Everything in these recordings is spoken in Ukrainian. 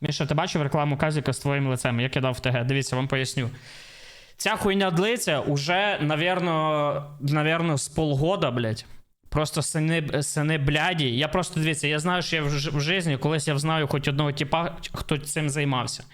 Міша, ти бачив рекламу Казіка з твоїм лицем? Я кидав в ТГ. Дивіться, вам поясню. Ця хуйня длиться уже, навірно, навірно, з полгода, блядь. Просто сини, сини бляді. Я просто дивіться, я знаю, що я в, в житті колись я знаю хоч одного типа, хто цим займався.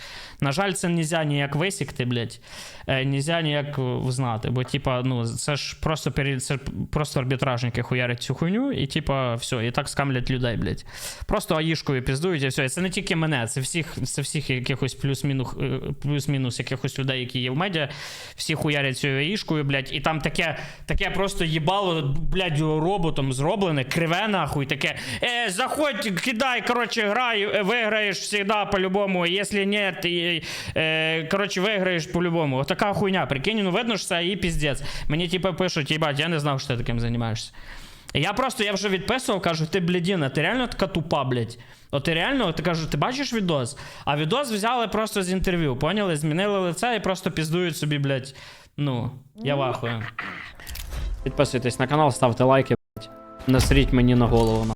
На жаль, це нельзя ніяк висікти, блядь. Е, нельзя ніяк е, знати. Бо, типа, ну, це ж просто це просто арбітражники хуярять цю хуйню, і типа, все, і так скамлять людей, блядь. Просто аїшкою піздують, і все. І це не тільки мене, це всіх, це всіх якихось плюс-мінус, е, плюс-мінус якихось людей, які є в медіа. Всі хуярять цією аїшкою, блядь, і там таке, таке просто їбало, блядь, роботом зроблене, криве нахуй, таке. Е, заходь, кидай, коротше, грай, е, виграєш всегда по-любому. Якщо ні, ти, е, коротше, виграєш по-любому. Отака хуйня, прикинь, ну видно, що це і піздець. Мені типу пишуть, їбать, я не знав, що ти таким займаєшся. Я просто, я вже відписував, кажу, ти блядіна, ти реально така тупа, блядь. От ти реально, ти кажу, ти бачиш відос? А відос взяли просто з інтерв'ю, поняли? Змінили лице і просто піздують собі, блядь. Ну, я вахую. Підписуйтесь на канал, ставте лайки. Насріть мені на голову.